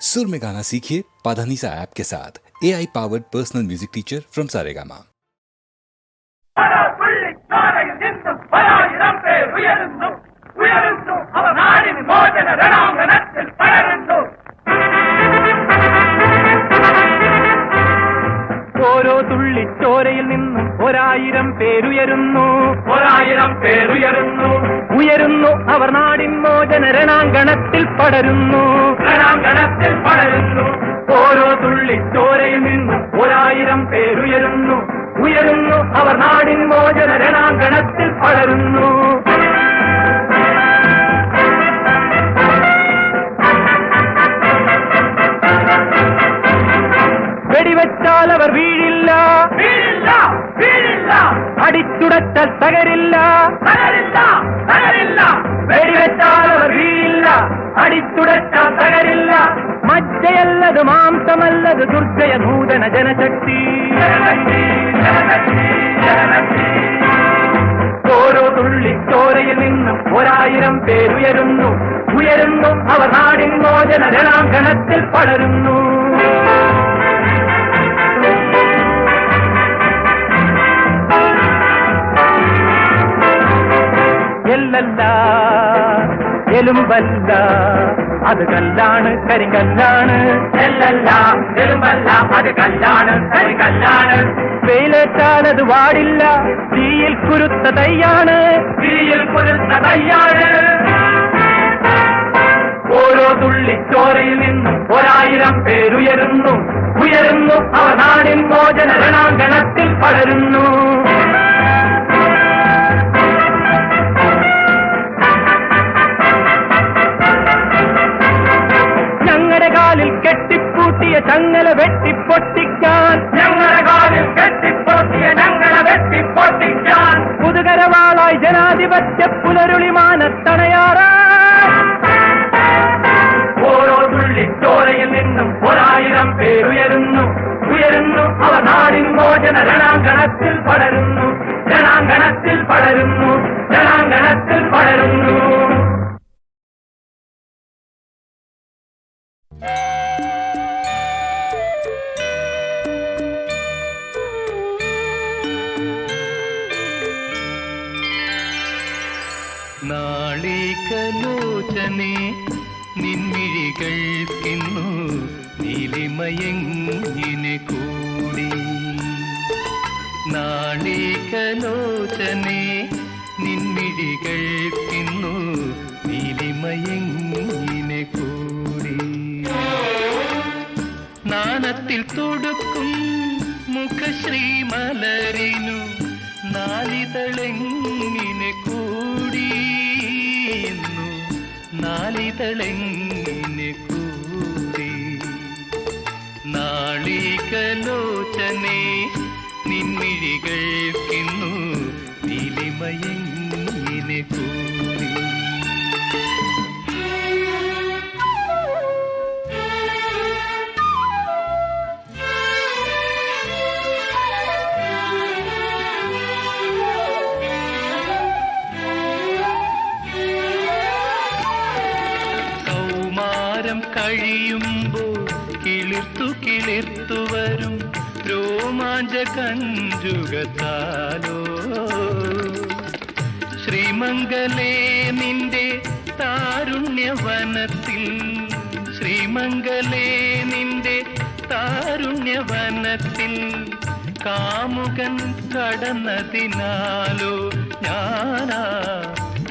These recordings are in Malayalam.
सुर में गाना सीखिए पाधानीसा ऐप के साथ A I powered personal music teacher from Saregama തുള്ളിച്ചാരയിൽ നിന്നും പലായിരം പേർ ഉയരുന്നു ഉയരുന്നു അവർ നാടിന് മോചന രണാങ്കണത്തിൽ പടരുന്നു ഓരോ തുള്ളിച്ചോരയിൽ നിന്നും ഒരായിരം പേരുയരുന്നു ഒരായിരം പേരുയരുന്നു ഉയരുന്നു അവർ നാടിൻ മോചന രണാങ്കണത്തിൽ പടരുന്നു രണാങ്കണത്തിൽ പടരുന്നു. ഓരോ തുള്ളിച്ചോരയിൽ നിന്നും ഒരായിരം പേരുയരുന്നു. ഉയരുന്നു അവർ നാടിൻ മോചന രണാങ്കണത്തിൽ പടരുന്നു. മാംസമല്ലത് ദുർജയ നൂതന ജനശക്തി. ഓരോ തുള്ളി ചോരയിൽ നിന്നും ഒരായിരം പേരുയരുന്നു ഉയരുന്നു അവർ നാടിൻ മോചന രണാങ്കണത്തിൽ പടരുന്നു എല്ലല്ല എലുമ്പല്ല അത് കല്ലാണ് കരിങ്കല്ലാണ് അത് കല്ലാണ് കരിങ്കല്ലാണ് വെയിലേറ്റാൽ അത് വാടില്ല തീയിൽ കുരുത്ത തയ്യാണ് തീയിൽ കുരുത്ത തയ്യാണ് ഓരോ തുള്ളിച്ചോറയിൽ നിന്നും ഒരായിരം പേരുയരുന്നു ഉയരുന്നു. അവനാടിൻ മോചന രണാങ്കണത്തിൽ പടരുന്നു. കെട്ടിപ്പൂട്ടിയ ചങ്ങല വെട്ടിപ്പൊട്ടിക്കാൻ. ഞങ്ങളുടെ കാലിൽ കെട്ടിപ്പൊട്ടിയ ഞങ്ങളെ വെട്ടിപ്പൊട്ടിക്കാൻ. പുതുകരവാളായി ജനാധിപത്യ പുനരുളിമാനത്തണയാറാ. ഓരോ തുള്ളിച്ചോരയിൽ നിന്നും ഒരായിരം പേരുയരുന്നു ഉയരുന്നു. അവ നാടിൻ മോചന രണാങ്കണത്തിൽ പടരുന്നു. രണാങ്കണത്തിൽ പടരുന്നു. രണാങ്കണത്തിൽ പടരുന്നു. നാളികലോചനെ നിൻമിഴികൾക്കിന്നു നീലിമയെങ്ങിനെ കൂടി? നാളികലോചനെ നിൻമിഴികൾക്കിന്നു നീലിമയെങ്ങിനെ കൂടി? നാണത്തിൽ തൊടുക്കും മുഖശ്രീ മലരിനു നാലിതളെങ്ങിനെ കഞ്ചുകത്താലോ ശ്രീമംഗലേ നിന്റെ താരുണ്യവനത്തിൽ. ശ്രീമംഗലേ നിന്റെ താരുണ്യവനത്തിൽ. കാമുകൻ കടന്നതിനാലോ? ഞാനാ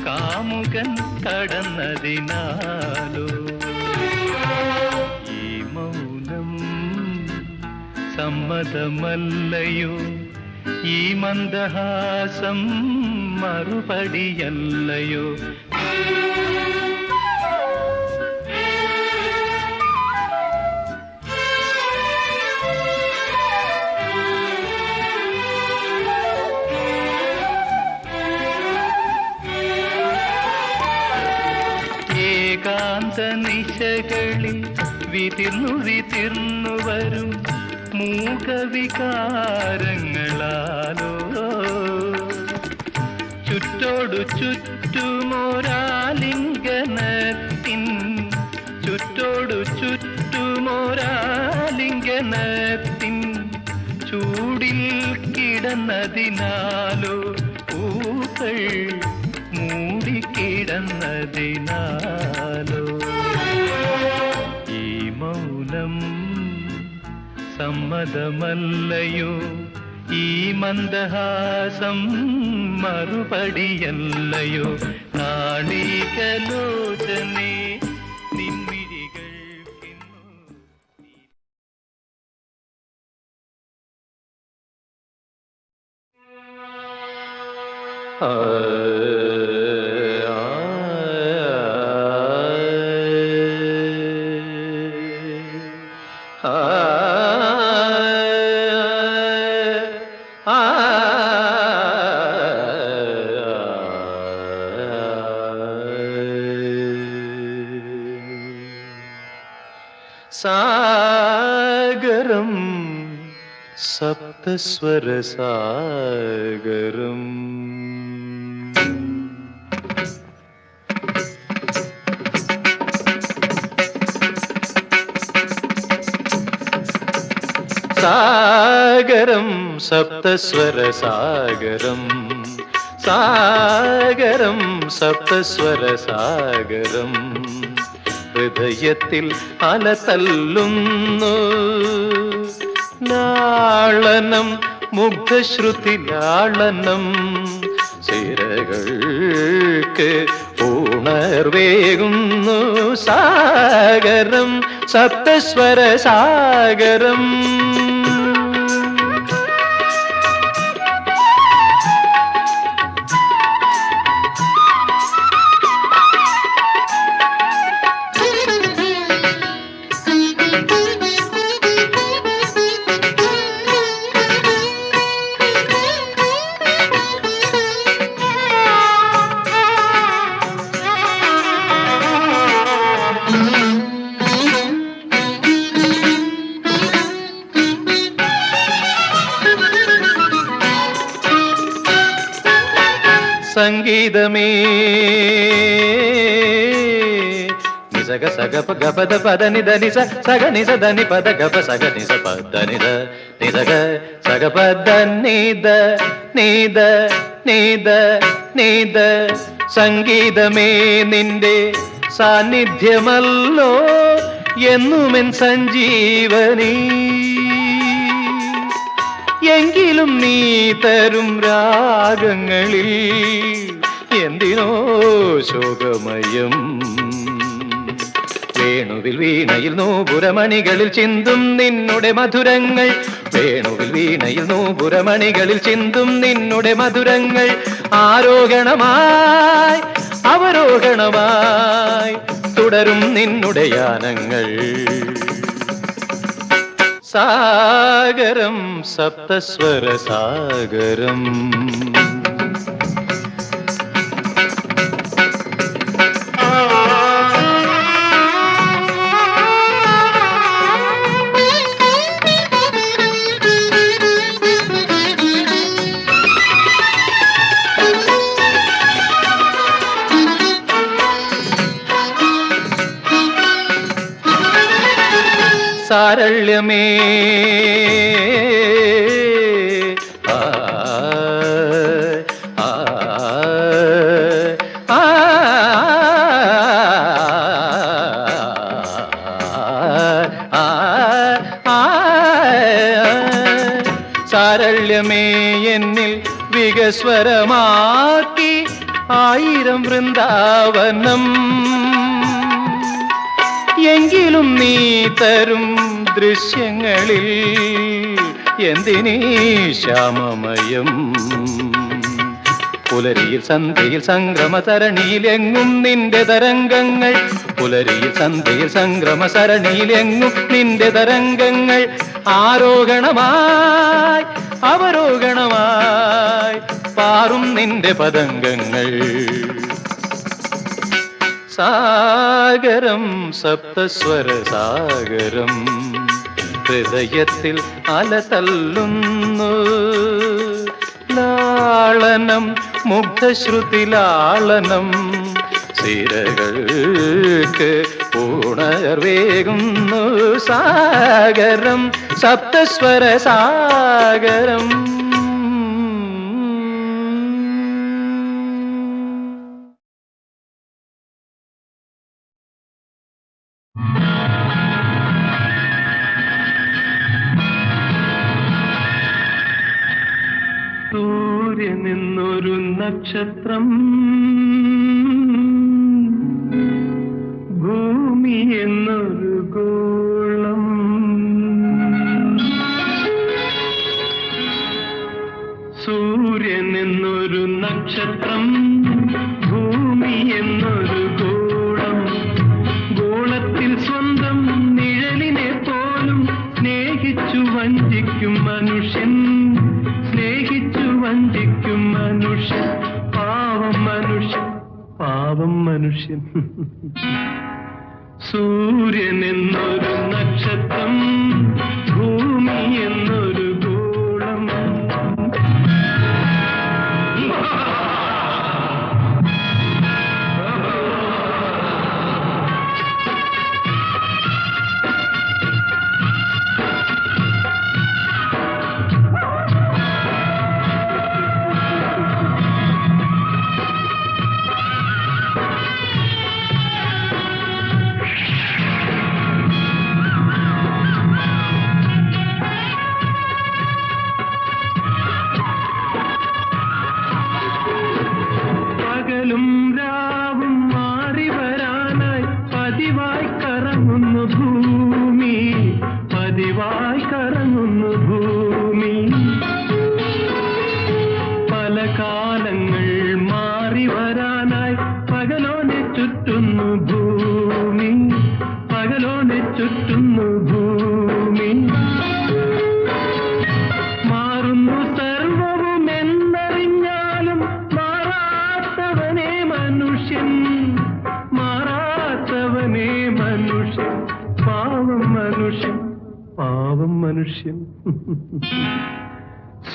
കാമുകൻ കടന്നതിനാലോ? ഈ മൗനം സമ്മതമല്ലയോ? ഈ മന്ദഹാസം മറുപടിയല്ലയോ? ഏകാന്ത നിശകളിൽ വിതിർന്നു വിതിർന്നു വരും മൂകവികാരങ്ങളാലോ. ചുറ്റോടു ചുറ്റുമോരാലിംഗനത്തിൻ ചുറ്റും ചുറ്റോടു ചുറ്റുമോരാലിംഗനത്തിൻ ചൂടിൽ കിടന്നതിനാലോ പൂക്കൾ മൂടിക്കിടന്നതിനാലോ സമ്മതമല്ലയോ ഈ മന്ദഹാസം മറുപടിയല്ലയോ നാളികലോചനെ സാഗരം സപ്തസ്വരസാഗരം. സാഗരം സപ്തസ്വരസാഗരം. സാഗരം സപ്തസ്വരസാഗരം. ഹൃദയത്തിൽ അല തല്ലുന്നു ലാളനം മുഗ്ധശ്രുതി ലാളനം. സിരകൾക്ക് ഉണർവേകുന്നു സാഗരം സപ്തസ്വര സാഗരം സംഗീതമേ నిసగ సగ ప గపద పద నిద నిస సగ నిస దని పద గప సగ నిస పద నిద నిసగ సగ పద నిద నిద నిద నిద സംഗീതമേ നിന്റെ സാന്നിധ്യമല്ലോ എന്നുമെൻ സഞ്ജീവനീ എങ്കിലും നീ തരും രാഗങ്ങളിൽ എന്തിനോ ശോകമയം. വേണുവിൽ വീണയിൽ നൂപുരമണികളിൽ ചിന്തും നിന്നുടെ മധുരങ്ങൾ. വേണുവിൽ വീണയിൽ നൂപുരമണികളിൽ ചിന്തും നിന്നുടെ മധുരങ്ങൾ. ആരോഹണമായി അവരോഹണമായി തുടരും നിന്നുടെ യാനങ്ങൾ. സാഗരം സപ്തസ്വര സാഗരം. ആ, സാരള്യമേ എന്നിൽ വികസ്വരമാക്കി ആയിരം വൃന്ദാവനം എങ്കിലും നീ തരും ദൃശ്യങ്ങളിൽ എന്തിനീ ശ്യാമമയം പുലരിയിൽ സന്ധ്യയിൽ സംക്രമ സരണിയിൽ എങ്ങും നിന്റെ തരംഗങ്ങൾ. പുലരിയിൽ സന്ധ്യയിൽ സംക്രമ സരണിയിൽ എങ്ങും നിന്റെ തരംഗങ്ങൾ. ആരോഹണമായി അവരോഹണമായി പാറും നിന്റെ പതംഗങ്ങൾ സാഗരം സപ്തസ്വര സാഗരം. ഹൃദയത്തിൽ അലതല്ലുന്നു. ലാളനം മുഗ്ധശ്രുതിലാളനം സിരകൾക്ക് പൂണർവേകുന്നു സാഗരം സപ്തസ്വര സാഗരം സൂര്യനിന്നൊരു നക്ഷത്രം. So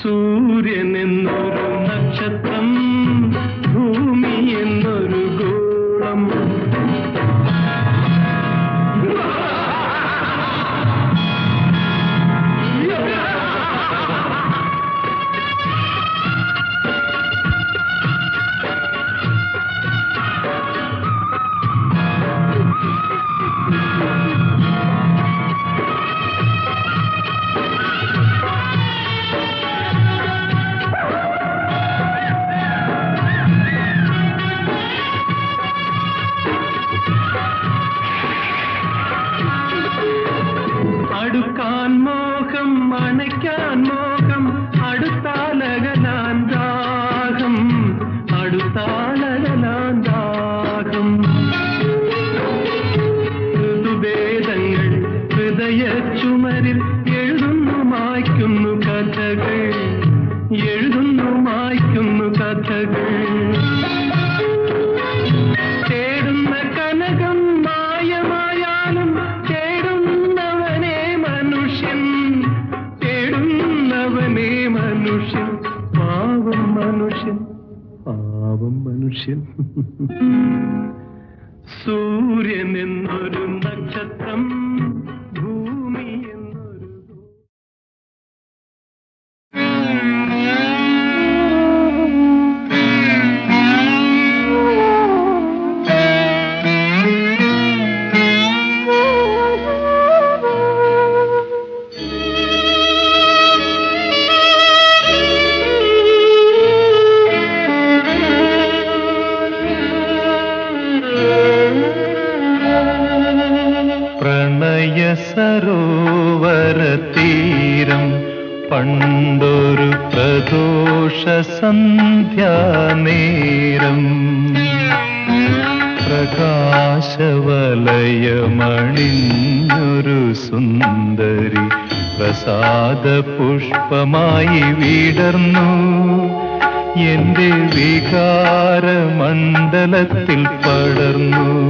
സൂര്യനെന്നൊരു നക്ഷത്രം ഭൂമി എന്നൊരു കാൻ മോഹം അണയ്ക്കാൻ മോ മനുഷ്യൻ. സൂര്യൻ എന്നൊരു നക്ഷത്രം ഭൂമിയെ ഹൃദയ സരോവര തീരം പണ്ടൊരു പ്രദോഷ സന്ധ്യാനേരം. പ്രകാശവലയമണിഞ്ഞൊരു സുന്ദരി പ്രസാദ പുഷ്പമായി വിടർന്നു. എന്റെ വികാരമണ്ഡലത്തിൽ പടർന്നു.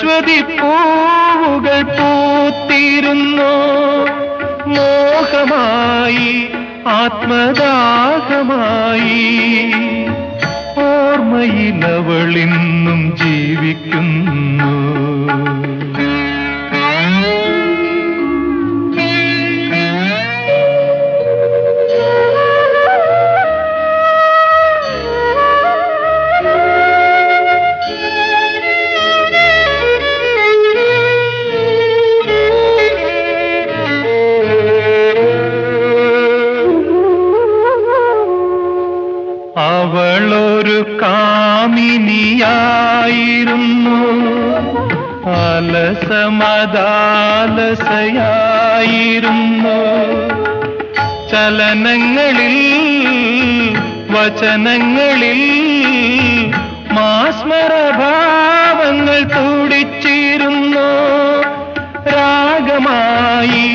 അശ്വതി പൂവുകൾ പൂത്തിരുന്നു. മോഹമായി ആത്മദാഹമായി. ഓർമ്മയിലവളിന്നും ജീവിക്കുന്നു. കാമിനിയായിരുന്നു അലസമദാലസയായിരുന്നു. ചലനങ്ങളിൽ വചനങ്ങളിൽ മാസ്മരഭാവങ്ങൾ തുടിച്ചിരുന്നു. രാഗമായി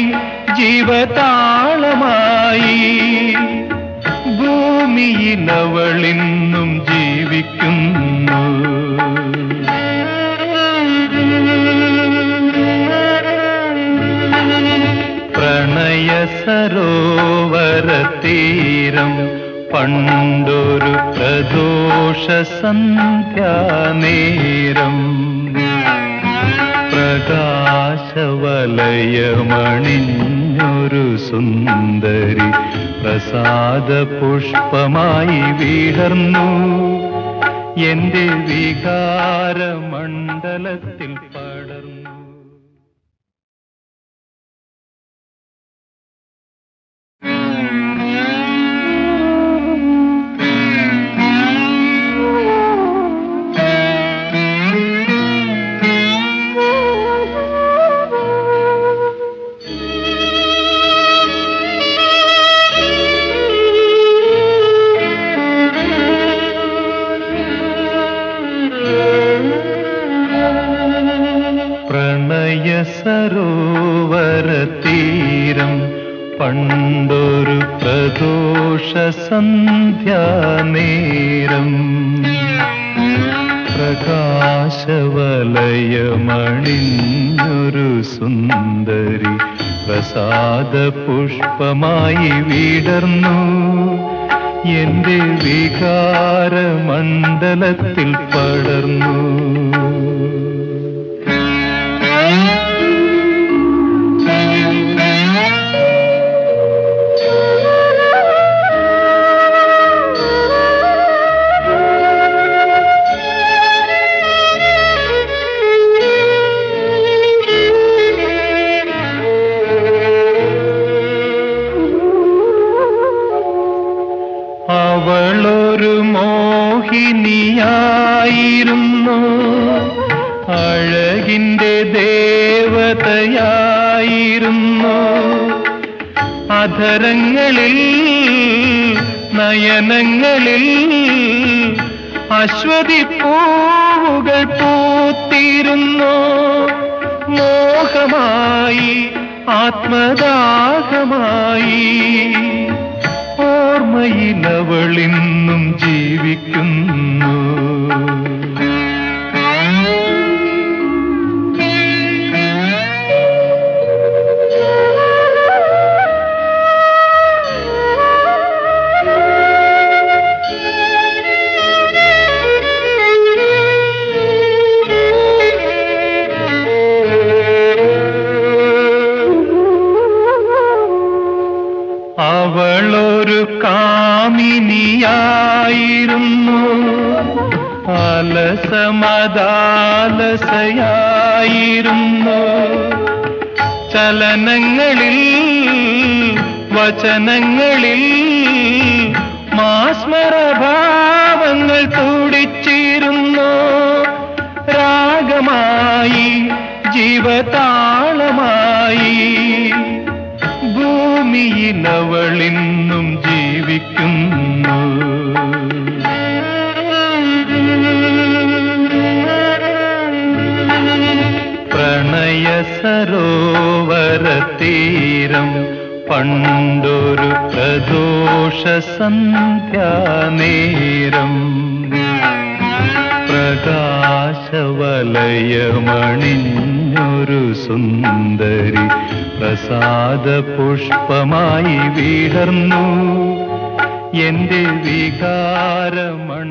ജീവതാളമായി ഭൂമിയിലവളിന്നും സരോവര തീരം പണ്ടൊരു പ്രദോഷ പ്രകാശവലയമണിഞ്ഞൊരു സുന്ദരി പ്രസാദ പുഷ്പമായി വിടർന്നു എന്റെ വികാരമണ്ഡലത്തിൽ പുഷ്പമായി വിടർന്നു. എന്റെ വികാരമണ്ഡലത്തിൽ പടർന്നു. അഴകിന്റെ ദേവതയായിരുന്നു. അധരങ്ങളിൽ നയനങ്ങളിൽ അശ്വതി പൂവുകൾ പൂത്തിരുന്നു. മോഹമായി ആത്മദാഹമായി. ഓർമ്മയിലവളിന്നും ജീവിക്കുന്നു. അലസമദാലസയായിരുന്നു ചലനങ്ങളിൽ വചനങ്ങളിൽ മാസ്മരഭാവങ്ങൾ സരോവരതീരം പണ്ടൊരു പ്രദോഷ സന്ധ്യാനേരം പ്രകാശവലയമണിഞ്ഞൊരു സുന്ദരി പ്രസാദ പുഷ്പമായി വിടർന്നു. എന്റെ വികാരമണ്ഡലത്തിൽ